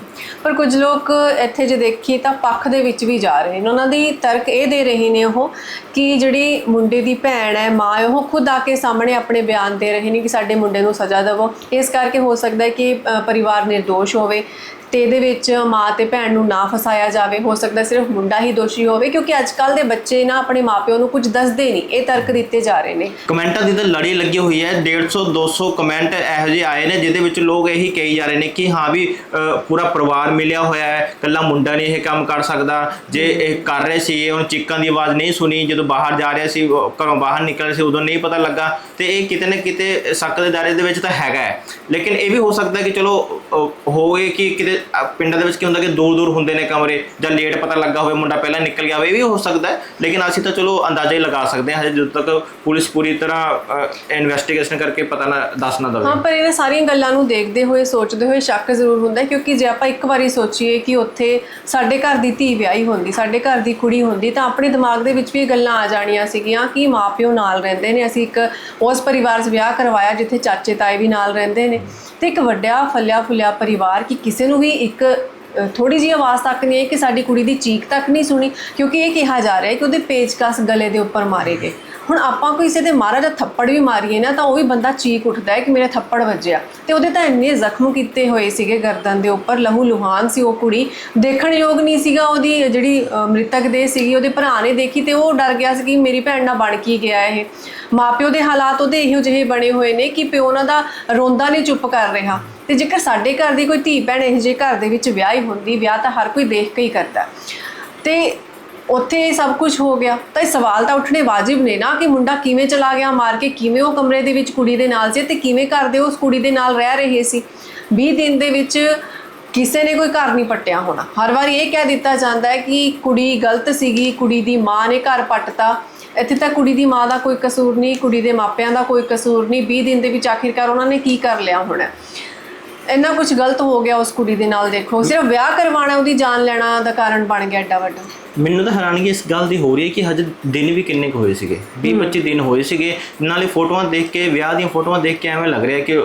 ਪਰ ਕੁਝ ਲੋਕ ਇੱਥੇ ਜੇ ਦੇਖੀਏ ਤਾਂ ਪੱਖ ਦੇ ਵਿੱਚ ਵੀ ਜਾ ਰਹੇ ਨੇ। ਉਹਨਾਂ ਦੀ ਤਰਕ ਇਹ ਦੇ ਰਹੇ ਨੇ ਉਹ ਕਿ ਜਿਹੜੀ ਮੁੰਡੇ ਦੀ ਭੈਣ ਹੈ ਮਾਂ ਹੈ ਉਹ ਖੁਦ ਆ ਕੇ ਸਾਹਮਣੇ ਆਪਣੇ ਬਿਆਨ ਦੇ ਰਹੇ ਨੇ ਕਿ ਸਾਡੇ ਮੁੰਡੇ ਨੂੰ ਸਜ਼ਾ ਦਿਵੋ। ਇਸ ਕਰਕੇ ਹੋ ਸਕਦਾ ਹੈ ਕਿ ਅ, ਪਰਿਵਾਰ ਨਿਰਦੋਸ਼ ਹੋਵੇ ਤੇ ਇਹਦੇ ਵਿੱਚ ਮਾਂ ਤੇ ਭੈਣ ਨੂੰ ਨਾ ਫਸਾਇਆ ਜਾਵੇ, ਹੋ ਸਕਦਾ ਸਿਰਫ ਮੁੰਡਾ ਹੀ ਦੋਸ਼ੀ ਹੋਵੇ, ਕਿਉਂਕਿ ਅੱਜ ਕੱਲ ਦੇ ਬੱਚੇ ਨਾ ਆਪਣੇ ਮਾਪਿਓ ਨੂੰ ਕੁਝ ਦੱਸਦੇ ਨਹੀਂ, ਇਹ ਤਰਕ ਦਿੱਤੇ ਜਾ ਰਹੇ ਨੇ। ਕਮੈਂਟਾਂ ਦੀ ਤਾਂ ਲੜੀ ਲੱਗੀ ਹੋਈ ਹੈ 150 200 ਕਮੈਂਟ ਇਹੋ ਜਿਹੇ ਆਏ ਨੇ, ਜਿਹਦੇ ਵਿੱਚ ਲੋਕ ਇਹੀ ਕਹੀ ਜਾ ਰਹੇ ਨੇ ਕਿ ਹਾਂ ਵੀ ਪੂਰਾ ਪਰਿਵਾਰ ਮਿਲਿਆ ਹੋਇਆ ਹੈ ਕੱਲਾ ਮੁੰਡਾ ਨਹੀਂ ਇਹ ਕੰਮ ਕਰ ਸਕਦਾ, ਜੇ ਇਹ ਕਰ ਰਹੇ ਸੀ ਉਹਨੂੰ ਚੀਕਾਂ ਦੀ ਆਵਾਜ਼ ਨਹੀਂ ਸੁਣੀ, ਜਦੋਂ ਬਾਹਰ ਜਾ ਰਿਹਾ ਸੀ ਘਰੋਂ ਬਾਹਰ ਨਿਕਲ ਰਿਹਾ ਸੀ, ਉਦੋਂ ਨਹੀਂ ਪਤਾ ਲੱਗਾ, ਤੇ ਇਹ ਕਿਤੇ ਨਾ ਕਿਤੇ ਸ਼ੱਕ ਦੇ ਦਾਇਰੇ ਦੇ ਵਿੱਚ ਤਾਂ ਹੈਗਾ ਹੈ। ਲੇਕਿਨ ਇਹ ਵੀ ਹੋ ਸਕਦਾ ਕਿ ਚਲੋ ਹੋਵੇ ਕਿ ਕਿਤੇ ਪਿੰਡਾਂ ਦੇ ਵਿੱਚ ਕੀ ਹੁੰਦਾ ਕਿ ਦੂਰ ਦੂਰ ਹੁੰਦੇ ਨੇ ਕਮਰੇ ਜਾਂ ਲੇਟ ਪਤਾ ਲੱਗਾ ਹੋਵੇ, ਮੁੰਡਾ ਪਹਿਲਾਂ ਨਿਕਲ ਗਿਆ ਹੋਵੇ, ਇਹ ਵੀ ਹੋ ਸਕਦਾ ਹੈ। ਲੇਕਿਨ ਅਸੀਂ ਤਾਂ ਚਲੋ ਅੰਦਾਜ਼ਾ ਹੀ ਲਗਾ ਸਕਦੇ ਹਾਂ, ਹਜੇ ਜਦੋਂ ਤੱਕ ਪੁਲਿਸ ਪੂਰੀ ਤਰ੍ਹਾਂ ਇਨਵੈਸਟੀਗੇਸ਼ਨ ਕਰਕੇ ਪਤਾ ਨਾ, ਦੱਸ ਨਾ ਦਵੇ। ਹਾਂ, ਪਰ ਇਹਨਾਂ ਸਾਰੀਆਂ ਗੱਲਾਂ ਨੂੰ ਦੇਖਦੇ ਹੋਏ, ਸੋਚਦੇ ਹੋਏ ਸ਼ੱਕ ਜ਼ਰੂਰ ਹੁੰਦਾ ਹੈ, ਕਿਉਂਕਿ ਜੇ ਆਪਾਂ ਇੱਕ ਵਾਰੀ ਸੋਚੀਏ ਕਿ ਉੱਥੇ ਸਾਡੇ ਘਰ ਦੀ ਧੀ ਵਿਆਹੀ ਹੁੰਦੀ, ਸਾਡੇ ਘਰ ਦੀ ਕੁੜੀ ਹੁੰਦੀ, ਤਾਂ ਆਪਣੇ ਦਿਮਾਗ ਦੇ ਵਿੱਚ ਵੀ ਇਹ ਗੱਲਾਂ ਆ ਜਾਣੀਆਂ ਸੀਗੀਆਂ ਕਿ ਮਾਪਿਓ ਨਾਲ ਰਹਿੰਦੇ ਨੇ। ਅਸੀਂ ਇੱਕ ਉਸ ਪਰਿਵਾਰ 'ਚ ਵਿਆਹ ਕਰਵਾਇਆ, ਜਿੱਥੇ ਚਾਚੇ ਤਾਏ ਵੀ ਨਾਲ ਰਹਿੰਦੇ ਨੇ। ਤੇ ਇੱਕ ਵੱਡਾ ਫਲਿਆ ਫੁਲਿਆ ਪਰਿਵਾਰ ਕਿ ਕਿਸੇ ਨੂੰ ਵੀ ਇੱਕ ਥੋੜੀ ਜਿਹੀ ਆਵਾਜ਼ ਤੱਕ ਨਹੀਂ ਹੈ ਕਿ ਸਾਡੀ ਕੁੜੀ ਦੀ ਚੀਕ ਤੱਕ ਨਹੀਂ ਸੁਣੀ, ਕਿਉਂਕਿ ਇਹ ਕਿਹਾ ਜਾ ਰਿਹਾ ਹੈ ਕਿ ਉਹਦੇ ਪੇਚਕਸ ਗਲੇ ਦੇ ਉੱਪਰ ਮਾਰੇ ਗਏ। ਹੁਣ ਆਪਾਂ ਕੋਈ ਕਿਸੇ ਦੇ ਮਾਰਾ ਜਾਂ ਥੱਪੜ ਵੀ ਮਾਰੀਏ ਨਾ, ਤਾਂ ਉਹ ਵੀ ਬੰਦਾ ਚੀਕ ਉੱਠਦਾ ਹੈ ਕਿ ਮੇਰੇ ਥੱਪੜ ਵੱਜਿਆ। ਤੇ ਉਹਦੇ ਤਾਂ ਇੰਨੇ ਜ਼ਖਮ ਕੀਤੇ ਹੋਏ ਸੀਗੇ ਗਰਦਨ ਦੇ ਉੱਪਰ, ਲਹੂ ਲੁਹਾਨ ਸੀ ਉਹ ਕੁੜੀ। ਦੇਖਣ ਯੋਗ ਨਹੀਂ ਸੀਗਾ ਉਹਦੀ, ਜਿਹੜੀ ਮ੍ਰਿਤਕ ਦੇ ਸੀਗੀ, ਉਹਦੇ ਭਰਾ ਨੇ ਦੇਖੀ ਤੇ ਉਹ ਡਰ ਗਿਆ ਸੀ ਕਿ ਮੇਰੀ ਭੈਣ ਨਾਲ ਬਣ ਕੀ ਗਿਆ ਇਹ। ਮਾਪਿਓ ਦੇ ਹਾਲਾਤ ਉਹਦੇ ਇਹੋ ਜਿਹੇ ਬਣੇ ਹੋਏ ਨੇ ਕਿ ਪਿਓ ਉਹਨਾਂ ਦਾ ਰੋਂਦਾ ਨਹੀਂ, ਚੁੱਪ ਕਰ ਰਿਹਾ। ਤੇ ਜੇਕਰ ਸਾਡੇ ਘਰ ਦੀ ਕੋਈ ਧੀ ਭੈਣ ਇਹੋ ਜਿਹੇ ਘਰ ਦੇ ਵਿੱਚ ਵਿਆਹੀ ਹੁੰਦੀ, ਵਿਆਹ ਤਾਂ ਹਰ ਕੋਈ ਦੇਖ ਕੇ ਹੀ ਕਰਦਾ। ਤੇ ਉੱਥੇ ਇਹ ਸਭ ਕੁਝ ਹੋ ਗਿਆ। ਤਾਂ ਇਹ ਸਵਾਲ ਤਾਂ ਉੱਠਣੇ ਵਾਜਿਬ ਨੇ ਨਾ ਕਿ ਮੁੰਡਾ ਕਿਵੇਂ ਚਲਾ ਗਿਆ, ਮਾਰ ਕੇ ਕਿਵੇਂ ਉਹ ਕਮਰੇ ਦੇ ਵਿੱਚ ਕੁੜੀ ਦੇ ਨਾਲ ਸੀ ਤੇ ਕਿਵੇਂ ਘਰ ਦੇ ਉਸ ਕੁੜੀ ਦੇ ਨਾਲ ਰਹਿ ਰਹੇ ਸੀ। 20 ਦਿਨ ਦੇ ਵਿੱਚ ਕਿਸੇ ਨੇ ਕੋਈ ਘਰ ਨਹੀਂ ਪੱਟਿਆ ਹੋਣਾ। ਹਰ ਵਾਰ ਇਹ ਕਹਿ ਦਿੱਤਾ ਜਾਂਦਾ ਹੈ ਕਿ ਕੁੜੀ ਗਲਤ ਸੀਗੀ, ਕੁੜੀ ਦੀ ਮਾਂ ਨੇ ਘਰ ਪੱਟਤਾ। ਇੱਥੇ ਤਾਂ ਕੁੜੀ ਦੀ ਮਾਂ ਦਾ ਕੋਈ ਕਸੂਰ ਨਹੀਂ, ਕੁੜੀ ਦੇ ਮਾਪਿਆਂ ਦਾ ਕੋਈ ਕਸੂਰ ਨਹੀਂ। 20 ਦਿਨ ਦੇ ਵਿੱਚ ਆਖਿਰਕਾਰ ਉਹਨਾਂ ਨੇ ਕੀ ਕਰ ਲਿਆ ਹੋਣਾ? ਇੰਨਾ ਕੁਝ ਗਲਤ ਹੋ ਗਿਆ ਉਸ ਕੁੜੀ ਦੇ ਨਾਲ ਦੇਖੋ। ਸਿਰਫ ਵਿਆਹ ਕਰਵਾਉਣਾ, ਉਹਦੀ ਜਾਨ ਲੈਣਾ ਦਾ ਕਾਰਨ ਬਣ ਗਿਆ ਐਡਾ ਵੱਡਾ। ਮੈਨੂੰ ਤਾਂ ਹੈਰਾਨਗੀ ਇਸ ਗੱਲ ਦੀ ਹੋ ਰਹੀ ਹੈ ਕਿ ਹਜੇ ਦਿਨ ਵੀ ਕਿੰਨੇ ਕੁ ਹੋਏ ਸੀਗੇ? 20 25 ਦਿਨ ਹੋਏ ਸੀਗੇ। ਨਾਲੇ ਫੋਟੋਆਂ ਦੇਖ ਕੇ ਵਿਆਹ ਦੀਆਂ ਫੋਟੋਆਂ ਦੇਖ ਕੇ ਐਵੇਂ ਲੱਗ ਰਿਹਾ ਕਿ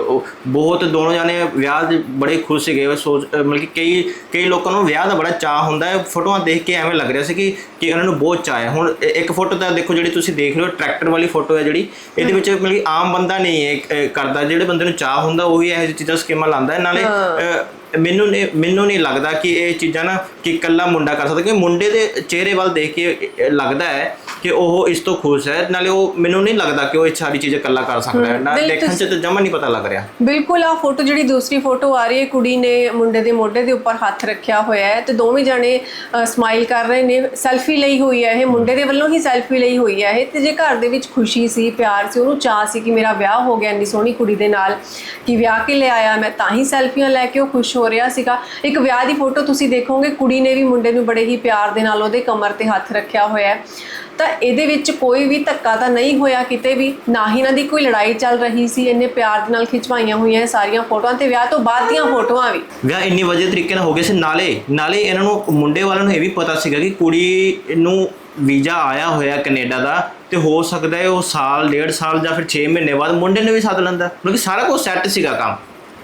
ਬਹੁਤ ਦੋਨੋਂ ਜਾਨੇ ਵਿਆਹ ਦੇ ਬੜੇ ਖੁਸ਼ ਸੀਗੇ। ਸੋਚ ਮਤਲਬ ਕਿ ਕਈ ਕਈ ਲੋਕਾਂ ਨੂੰ ਵਿਆਹ ਦਾ ਬੜਾ ਚਾਹ ਹੁੰਦਾ ਹੈ। ਫੋਟੋਆਂ ਦੇਖ ਕੇ ਐਵੇਂ ਲੱਗ ਰਿਹਾ ਸੀ ਕਿ ਕਿ ਉਹਨਾਂ ਨੂੰ ਬਹੁਤ ਚਾਹ ਹੈ। ਹੁਣ ਇੱਕ ਫੋਟੋ ਤਾਂ ਦੇਖੋ ਜਿਹੜੀ ਤੁਸੀਂ ਦੇਖ ਰਹੇ ਹੋ ਟਰੈਕਟਰ ਵਾਲੀ ਫੋਟੋ ਹੈ ਜਿਹੜੀ। ਇਹਦੇ ਵਿੱਚ ਮਤਲਬ ਕਿ ਆਮ ਬੰਦਾ ਨਹੀਂ ਇਹ ਇਹ ਕਰਦਾ। ਜਿਹੜੇ ਬੰਦੇ ਨੂੰ ਚਾਹ ਹੁੰਦਾ ਉਹ ਹੀ ਇਹੋ ਜਿਹੀ ਚੀਜ਼ਾਂ ਸਕੀਮਾਂ ਲਾਉਂਦਾ ਹੈ। ਨਾਲੇ ਮੈਨੂੰ ਨਹੀਂ ਮੈਨੂੰ ਨਹੀਂ ਲੱਗਦਾ ਕਿ ਇਹ ਚੀਜ਼ਾਂ ਨਾ ਕਿ ਇਕੱਲਾ ਮੁੰਡਾ ਕਰ ਸਕਦਾ ਕਿਉਂਕਿ ਮੁੰਡੇ ਦੇ ਚਿਹਰੇ ਵੱਲ ਦੇਖ ਕੇ ਲੱਗਦਾ ਹੈ ਕਿ ਉਹ ਇਸ ਤੋਂ ਖੁਸ਼ ਹੈ ਨਾਲੇ ਉਹ ਮੈਨੂੰ ਨਹੀਂ ਲੱਗਦਾ ਕਿ ਉਹ ਇਹ ਸਾਰੀ ਚੀਜ਼ਾਂ ਇਕੱਲਾ ਕਰ ਸਕਦਾ ਹੈ। ਨਾ ਦੇਖਣ 'ਚ ਤਾਂ ਜਮਾ ਨਹੀਂ ਪਤਾ ਲੱਗ ਰਿਹਾ। ਬਿਲਕੁਲ ਆ ਫੋਟੋ ਜਿਹੜੀ ਦੂਸਰੀ ਫੋਟੋ ਆ ਰਹੀ ਹੈ ਕੁੜੀ ਨੇ ਮੁੰਡੇ ਦੇ ਮੋਢੇ ਦੇ ਉੱਪਰ ਹੱਥ ਰੱਖਿਆ ਹੋਇਆ ਹੈ ਤੇ ਦੋਵੇਂ ਜਾਣੇ ਸਮਾਈਲ ਕਰ ਰਹੇ ਨੇ ਸੈਲਫੀ ਲਈ ਹੋਈ ਹੈ ਇਹ ਮੁੰਡੇ ਦੇ ਵੱਲੋਂ ਹੀ ਸੈਲਫੀ ਲਈ ਹੋਈ ਹੈ ਇਹ ਤੇ ਜੇ ਘਰ ਦੇ ਵਿੱਚ ਖੁਸ਼ੀ ਸੀ ਪਿਆਰ ਸੀ ਉਹਨੂੰ ਚਾਹ ਸੀ ਕਿ ਮੇਰਾ ਵਿਆਹ ਹੋ ਗਿਆ ਇੰਨੀ ਸੋਹਣੀ ਕੁੜੀ ਦੇ ਨਾਲ ਕਿ ਵਿਆਹ ਕੇ ਲੈ ਆਇਆ ਮੈਂ ਤਾਂ ਹੀ ਸੈਲਫੀਆਂ ਲੈ ਕੇ ਉਹ ਖੁਸ਼ ਹੋ ਰਿਹਾ ਸੀਗਾ। ਇੱਕ ਵਿਆਹ ਦੀ ਫੋਟੋ ਤੁਸੀਂ ਦੇਖੋਗੇ, ਕੁੜੀ ਨੇ ਵੀ ਮੁੰਡੇ ਨੂੰ ਬੜੇ ਹੀ ਪਿਆਰ ਦੇ ਨਾਲ ਉਹਦੇ ਕਮਰ ਤੇ ਹੱਥ ਰੱਖਿਆ ਹੋਇਆ ਹੈ। ਤਾਂ ਇਹਦੇ ਵਿੱਚ ਕੋਈ ਵੀ ਧੱਕਾ ਤਾਂ ਨਹੀਂ ਹੋਇਆ ਕਿਤੇ ਵੀ, ਨਾ ਹੀ ਇਹਨਾਂ ਦੀ ਕੋਈ ਲੜਾਈ ਚੱਲ ਰਹੀ ਸੀ, ਇੰਨੇ ਪਿਆਰ ਦੇ ਨਾਲ ਖਿਚਵਾਈਆਂ ਹੋਈਆਂ ਸਾਰੀਆਂ ਫੋਟੋਆਂ ਤੇ ਵਿਆਹ ਤੋਂ ਬਾਅਦ ਦੀਆਂ ਫੋਟੋਆਂ ਵੀ। ਵਿਆਹ ਇੰਨੀ ਵਧੀਆ ਤਰੀਕੇ ਨਾਲ ਹੋ ਗਿਆ ਸੀ। ਨਾਲੇ ਨਾਲੇ ਇਹਨਾਂ ਨੂੰ, ਮੁੰਡੇ ਵਾਲਿਆਂ ਨੂੰ ਇਹ ਵੀ ਪਤਾ ਸੀਗਾ ਕਿ ਕੁੜੀ ਨੂੰ ਵੀਜ਼ਾ ਆਇਆ ਹੋਇਆ ਕੈਨੇਡਾ ਦਾ ਤੇ ਹੋ ਸਕਦਾ ਹੈ ਉਹ ਸਾਲ, ਡੇਢ ਸਾਲ ਜਾਂ ਫਿਰ 6 ਮਹੀਨੇ ਬਾਅਦ ਮੁੰਡੇ ਨੂੰ ਵੀ ਸੱਦ ਲੈਂਦਾ। ਮਤਲਬ ਕਿ ਸਾਰਾ ਕੁਝ ਸੈੱਟ ਸੀਗਾ ਕੰਮ।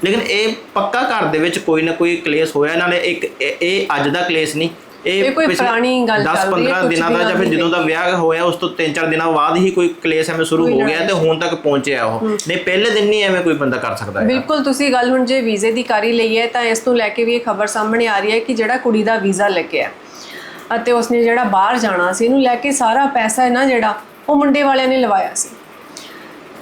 ਲੇਕਿਨ ਇਹ ਪੱਕਾ ਘਰ ਦੇ ਵਿੱਚ ਕੋਈ ਨਾ ਕੋਈ ਕਲੇਸ਼ ਹੋਇਆ ਨਾਲੇ ਇੱਕ ਇਹ ਅੱਜ ਦਾ ਕਲੇਸ਼ ਨਹੀਂ। ਇਹ ਕੋਈ ਪੁਰਾਣੀ ਗੱਲ 10 ਚੱਲ ਰਹੀ ਹੈ, 15 ਕੁਛ ਦਿਨਾਂ ਦਾ ਜਾਂ ਫਿਰ ਜਦੋਂ ਦਾ ਵਿਆਹ ਹੋਇਆ ਉਸ ਤੋਂ 3-4 ਦਿਨਾਂ ਬਾਅਦ ਹੀ ਕੋਈ ਕਲੇਸ਼ ਐਵੇਂ ਸ਼ੁਰੂ ਹੋ ਗਿਆ ਤੇ ਹੁਣ ਤੱਕ ਪਹੁੰਚਿਆ ਉਹ। ਨਹੀਂ ਪਹਿਲੇ ਦਿਨ ਨਹੀਂ ਐਵੇਂ ਕੋਈ ਬੰਦਾ ਕਰ ਸਕਦਾ ਹੈ ਬਿਲਕੁਲ ਤੁਸੀਂ ਗੱਲ ਹੁਣ ਜੇ ਵੀਜ਼ੇ ਦੀ ਕਰੀ ਲਈ ਹੈ ਤਾਂ ਇਸ ਤੋਂ ਲੈ ਕੇ ਵੀ ਇਹ ਖਬਰ ਸਾਹਮਣੇ ਆ ਰਹੀ ਹੈ ਕਿ ਜਿਹੜਾ ਕੁੜੀ ਦਾ ਵੀਜ਼ਾ ਲੱਗਿਆ ਅਤੇ ਉਸਨੇ ਜਿਹੜਾ ਬਾਹਰ ਜਾਣਾ ਸੀ ਇਹਨੂੰ ਲੈ ਕੇ ਸਾਰਾ ਪੈਸਾ ਹੈ ਨਾ ਜਿਹੜਾ ਉਹ ਮੁੰਡੇ ਵਾਲਿਆਂ ਨੇ ਲਵਾਇਆ ਸੀ।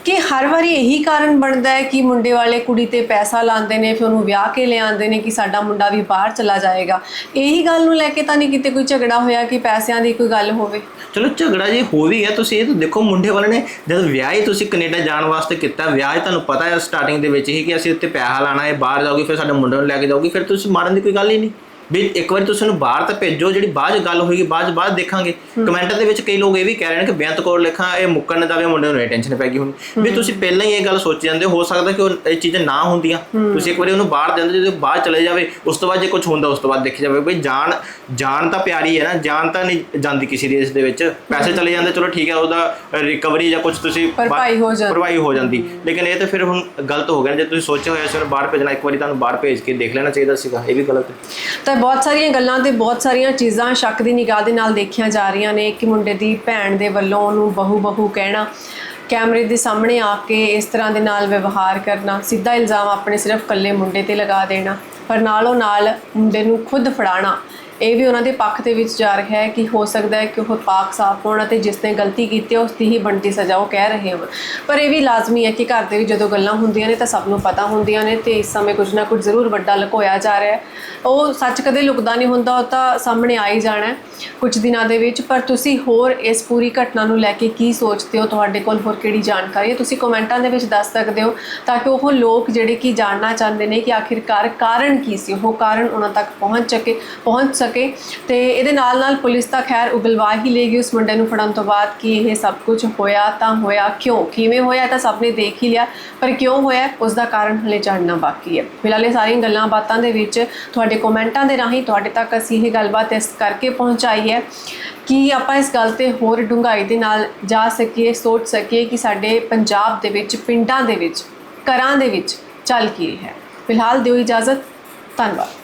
ਕਿ ਹਰ ਵਾਰੀ ਇਹੀ ਕਾਰਨ ਬਣਦਾ ਹੈ ਕਿ ਮੁੰਡੇ ਵਾਲੇ ਕੁੜੀ ਤੇ ਪੈਸਾ ਲਾਉਂਦੇ ਨੇ, ਫਿਰ ਉਹਨੂੰ ਵਿਆਹ ਕੇ ਲਿਆਉਂਦੇ ਨੇ ਕਿ ਸਾਡਾ ਮੁੰਡਾ ਵੀ ਬਾਹਰ ਚਲਾ ਜਾਏਗਾ। ਇਹੀ ਗੱਲ ਨੂੰ ਲੈ ਕੇ ਤਾਂ ਨਹੀਂ ਕਿਤੇ ਕੋਈ ਝਗੜਾ ਹੋਇਆ ਕਿ ਪੈਸਿਆਂ ਦੀ ਕੋਈ ਗੱਲ ਹੋਵੇ? ਚਲੋ ਝਗੜਾ ਜੇ ਹੋ ਵੀ ਗਿਆ, ਤੁਸੀਂ ਇਹ ਤਾਂ ਦੇਖੋ ਮੁੰਡੇ ਵਾਲੇ ਨੇ ਜਦ ਵਿਆਹ ਹੀ ਤੁਸੀਂ ਕੈਨੇਡਾ ਜਾਣ ਵਾਸਤੇ ਕੀਤਾ, ਵਿਆਹ 'ਚ ਤੁਹਾਨੂੰ ਪਤਾ ਹੈ ਸਟਾਰਟਿੰਗ ਦੇ ਵਿੱਚ ਹੀ ਕਿ ਅਸੀਂ ਉੱਤੇ ਪੈਸਾ ਲਾਣਾ ਹੈ, ਬਾਹਰ ਜਾਓਗੇ, ਫਿਰ ਸਾਡੇ ਮੁੰਡੇ ਨੂੰ ਲੈ ਕੇ ਜਾਓਗੇ, ਫਿਰ ਤੁਸੀਂ ਮਾਰਨ ਦੀ ਕੋਈ ਗੱਲ ਹੀ ਨਹੀਂ। ਵੀ ਇੱਕ ਵਾਰੀ ਤੁਸੀਂ ਉਹਨੂੰ ਬਾਹਰ ਤਾਂ ਭੇਜੋ ਜਿਹੜੀ ਬਾਅਦ 'ਚ ਗੱਲ ਹੋਏਗੀ ਬਾਅਦ 'ਚ ਬਾਅਦ ਦੇਖਾਂਗੇ। ਕਮੈਂਟ ਦੇ ਵਿੱਚ ਕਈ ਲੋਕ ਇਹ ਵੀ ਕਹਿ ਰਹੇ ਨੇ ਕਿ ਬੇਅੰਤ ਕੌਰ ਲਿਖਾਂ ਇਹ ਮੁੱਕਣ ਨਾ ਜਾਵੇ ਮੁੰਡੇ ਨੂੰ ਟੈਨਸ਼ਨ ਪੈ ਗਈ ਹੁਣ। ਵੀ ਤੁਸੀਂ ਪਹਿਲਾਂ ਹੀ ਇਹ ਗੱਲ ਸੋਚ ਜਾਂਦੇ ਹੋ ਸਕਦਾ ਕਿ ਉਹ ਇਹ ਚੀਜ਼ਾਂ ਨਾ ਹੁੰਦੀਆਂ। ਤੁਸੀਂ ਇੱਕ ਵਾਰੀ ਉਹਨੂੰ ਬਾਹਰ ਦਿੰਦੇ ਜਦੋਂ ਬਾਹਰ ਚਲੇ ਜਾਵੇ ਉਸ ਤੋਂ ਬਾਅਦ ਜੇ ਕੁਝ ਹੁੰਦਾ ਉਸ ਤੋਂ ਬਾਅਦ ਦੇਖੀ ਜਾਵੇ। ਬਈ ਜਾਨ ਜਾਨ ਤਾਂ ਪਿਆਰੀ ਹੈ ਨਾ ਜਾਨ ਤਾਂ ਨਹੀਂ ਜਾਂਦੀ ਕਿਸੇ ਦੀ ਇਸ ਦੇ ਵਿੱਚ। ਪੈਸੇ ਚਲੇ ਜਾਂਦੇ ਚਲੋ ਠੀਕ ਹੈ ਉਹਦਾ ਰਿਕਵਰੀ ਜਾਂ ਕੁਝ ਤੁਸੀਂ ਭਰਪਾਈ ਹੋ ਜਾਂਦੀ। ਭਰਪਾਈ ਹੋ ਜਾਂਦੀ। ਲੇਕਿਨ ਇਹ ਤਾਂ ਫਿਰ ਹੁਣ ਗਲਤ ਹੋ ਗਿਆ ਜੇ ਤੁਸੀਂ ਸੋਚਿਆ ਹੋਇਆ ਸੀ ਬਾਹਰ ਭੇਜਣਾ ਇੱਕ ਵਾਰੀ ਤੁਹਾਨੂੰ ਬਾਹਰ ਭੇਜ ਕੇ ਦੇਖ ਲੈਣਾ ਚਾਹੀਦਾ ਸੀਗਾ। ਇਹ ਵੀ ਗਲਤ ਹੈ। ਤਾਂ ਬਹੁਤ ਸਾਰੀਆਂ ਗੱਲਾਂ ਤੇ ਬਹੁਤ ਸਾਰੀਆਂ ਚੀਜ਼ਾਂ ਸ਼ੱਕ ਦੀ ਨਿਗਾਹ ਦੇ ਨਾਲ ਦੇਖੀਆਂ ਜਾ ਰਹੀਆਂ ਨੇ ਕਿ ਮੁੰਡੇ ਦੀ ਭੈਣ ਦੇ ਵੱਲੋਂ ਉਹਨੂੰ ਬਹੂ ਬਹੂ ਕਹਿਣਾ, ਕੈਮਰੇ ਦੇ ਸਾਹਮਣੇ ਆ ਕੇ ਇਸ ਤਰ੍ਹਾਂ ਦੇ ਨਾਲ ਵਿਵਹਾਰ ਕਰਨਾ, ਸਿੱਧਾ ਇਲਜ਼ਾਮ ਆਪਣੇ ਸਿਰਫ ਇਕੱਲੇ ਮੁੰਡੇ ਤੇ ਲਗਾ ਦੇਣਾ, ਪਰ ਨਾਲੋਂ ਨਾਲ ਮੁੰਡੇ ਨੂੰ ਖੁਦ ਫੜਾਣਾ ਇਹ ਵੀ ਉਹਨਾਂ ਦੇ ਪੱਖ ਦੇ ਵਿੱਚ ਜਾ ਰਿਹਾ ਹੈ ਕਿ ਹੋ ਸਕਦਾ ਹੈ ਕਿ ਉਹ ਪਾਕ ਸਾਫ਼ ਹੋਣ ਅਤੇ ਜਿਸ ਨੇ ਗਲਤੀ ਕੀਤੀ ਹੈ, ਉਸ ਦੀ ਹੀ ਬਣਦੀ ਸਜ਼ਾ ਉਹ ਕਹਿ ਰਹੇ ਹੋਣ ਪਰ ਇਹ ਵੀ ਲਾਜ਼ਮੀ ਹੈ ਕਿ ਘਰ ਦੇ ਵਿੱਚ ਜਦੋਂ ਗੱਲਾਂ ਹੁੰਦੀਆਂ ਨੇ ਤਾਂ ਸਭ ਨੂੰ ਪਤਾ ਹੁੰਦੀਆਂ ਨੇ ਤੇ ਇਸ ਸਮੇਂ ਕੁਝ ਨਾ ਕੁਝ ਜ਼ਰੂਰ ਵੱਡਾ ਲੁਕੋਇਆ ਜਾ ਰਿਹਾ ਹੈ। ਉਹ ਸੱਚ ਕਦੇ ਲੁਕਦਾ ਨਹੀਂ ਹੁੰਦਾ, ਉਹ ਤਾਂ ਸਾਹਮਣੇ ਆ ਹੀ ਜਾਣਾ ਹੈ ਕੁਝ ਦਿਨਾਂ ਦੇ ਵਿੱਚ। ਪਰ ਤੁਸੀਂ ਹੋਰ ਇਸ ਪੂਰੀ ਘਟਨਾ ਨੂੰ ਲੈ ਕੇ ਕੀ ਸੋਚਦੇ ਹੋ? ਤੁਹਾਡੇ ਕੋਲ ਹੋਰ ਕਿਹੜੀ ਜਾਣਕਾਰੀ ਹੈ? ਤੁਸੀਂ ਕਮੈਂਟਾਂ ਦੇ ਵਿੱਚ ਦੱਸ ਸਕਦੇ ਹੋ ਤਾਂ ਕਿ ਉਹ ਲੋਕ ਜਿਹੜੇ ਕਿ ਜਾਣਨਾ ਚਾਹੁੰਦੇ ਨੇ ਕਿ ਆਖਿਰਕਾਰ ਕਾਰਨ ਕੀ ਸੀ? ਉਹ ਕਾਰਨ ਉਹਨਾਂ ਤੱਕ ਪਹੁੰਚ ਸਕੇ, ਪਹੁੰਚ ਸਕੇ ਤੇ ਇਹਦੇ ਨਾਲ ਨਾਲ ਪੁਲਿਸ ਤਾਂ ਖੈਰ ਉਗਲਵਾ ਹੀ ਲੇਗੀ ਉਸ ਮੁੰਡੇ ਨੂੰ ਫੜਨ ਤੋਂ ਬਾਅਦ ਕਿ ਇਹ ਸਭ ਕੁਝ ਹੋਇਆ ਤਾਂ ਹੋਇਆ ਕਿਉਂ? ਕਿਵੇਂ ਹੋਇਆ ਤਾਂ ਸਭ ਨੇ ਦੇਖ ਹੀ ਲਿਆ, ਪਰ ਕਿਉਂ ਹੋਇਆ? ਉਸ ਦਾ ਕਾਰਨ ਹਲੇ ਜਾਣਨਾ ਬਾਕੀ ਹੈ। ਫਿਲਹਾਲ ਇਹ ਸਾਰੀਆਂ ਗੱਲਾਂ ਬਾਤਾਂ ਦੇ ਵਿੱਚ ਤੁਹਾਡੇ ਕਮੈਂਟਾਂ ਦੇ ਰਾਹੀਂ ਤੁਹਾਡੇ ਤੱਕ ਅਸੀਂ ਇਹ ਗੱਲਬਾਤ ਇਸ ਕਰਕੇ ਪਹੁੰਚਾਈ ਹੈ ਕਿ ਆਪਾਂ ਇਸ ਗੱਲ ਤੇ ਹੋਰ ਡੂੰਘਾਈ ਦੇ ਨਾਲ ਜਾ ਸਕੀਏ, ਸੋਚ ਸਕੀਏ ਕਿ ਸਾਡੇ ਪੰਜਾਬ ਦੇ ਵਿੱਚ, ਪਿੰਡਾਂ ਦੇ ਵਿੱਚ, ਘਰਾਂ ਦੇ ਵਿੱਚ ਚੱਲ ਕੀ ਰਿਹਾ ਹੈ। ਫਿਲਹਾਲ ਦਿਓ ਇਜਾਜ਼ਤ, ਧੰਨਵਾਦ।